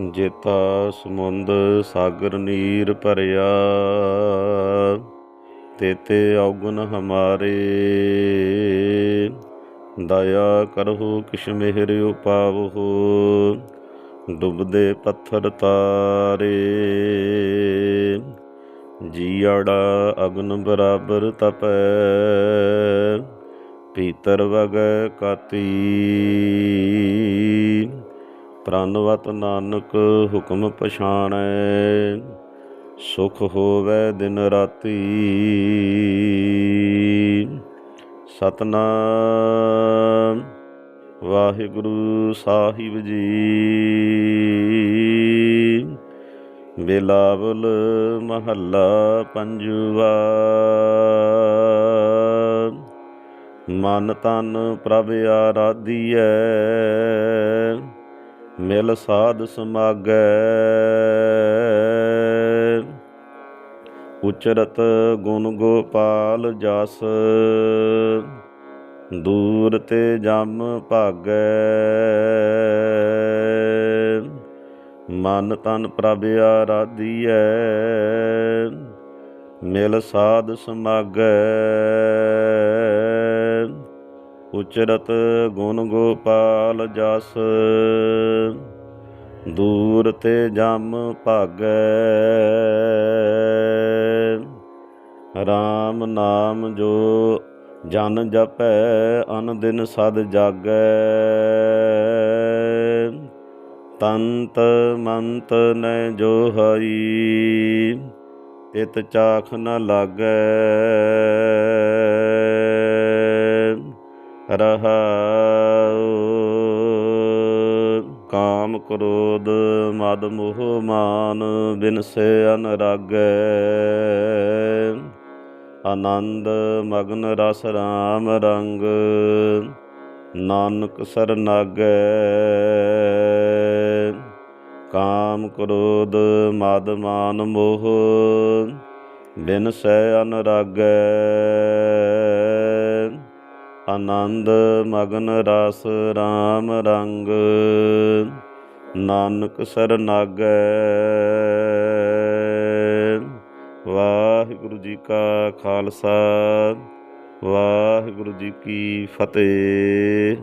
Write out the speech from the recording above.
ਜੇਤਾ ਸਮੁੰਦ ਸਾਗਰ ਨੀਰ ਭਰਿਆ ਤੇਤੇ ਔਗੁਨ ਹਮਾਰੇ। ਦਇਆ ਕਰਹੁ ਕਿਛ ਮਿਹਰ ਉਪਾਵਹੁ, ਡੁੱਬਦੇ ਪੱਥਰ ਤਾਰੇ। ਜੀੜਾ ਅਗਨ ਬਰਾਬਰ ਤਪੈ, ਪੀਤਰ ਵਗੈ ਕਾਤੀ। ਪ੍ਰਨਵਤ ਨਾਨਕ ਹੁਕਮ ਪਛਾਣੈ, ਸੁਖ ਹੋਵੇ ਦਿਨ ਰਾਤੀ। ਸਤਨਾਮ, ਵਾਹਿਗੁਰੂ ਸਾਹਿਬ ਜੀ। ਬਿਲਾਵਲ ਮਹੱਲਾ ਪੰਜਵਾ। ਮਨ ਤਨ ਪ੍ਰਭ ਆਰਾਧੀਐ ਮਿਲ ਸਾਧ ਸਮਾਗੈ। ਉਚਰਤ ਗੁਣ ਗੋਪਾਲ ਜਸ, ਦੂਰ ਤੇ ਜਮ ਭਾਗੈ। ਮਨ ਤਨ ਪ੍ਰਭ ਆਰਾਧੀਐ, ਮਿਲ ਸਾਧ ਸਮਾਗੈ। ਉਚਰਤ ਗੁਣ ਗੋਪਾਲ ਜਸ, ਦੂਰ ਤੇ ਜਮ ਭਾਗੈ। RAM ਨਾਮ ਜੋ ਜਨ ਜਪੈ, ਅਨ ਦਿਨ ਸਦ ਜਾਗੈ। ਤੰਤ ਮੰਤ ਨੈ ਜੋ ਹਈ ਤਿਤ ਚਾਖ ਨ ਲਾਗੈ। ਰਹਾਉ। ਕਾਮ ਕ੍ਰੋਧ ਮਦ ਮੋਹ ਮਾਨ ਬਿਨਸੇ ਅਨਰਾਗੈ ਆਨੰਦ ਮਗਨ ਰਸ ਰਾਮ ਰੰਗ, ਨਾਨਕ ਸਰਨਾਗੈ ਕਾਮ ਕ੍ਰੋਧ ਮਦ ਮਾਨ ਮੋਹ ਬਿਨਸੈ ਅਨਰਾਗੈ ਆਨੰਦ ਮਗਨ ਰਸ ਰਾਮ ਰੰਗ। ਨਾਨਕ ਸਰਨਾਗੈ। ਵਾਹਿਗੁਰੂ ਜੀ ਕਾ ਖਾਲਸਾ। ਵਾਹਿਗੁਰੂ ਜੀ ਕੀ ਫਤਿਹ।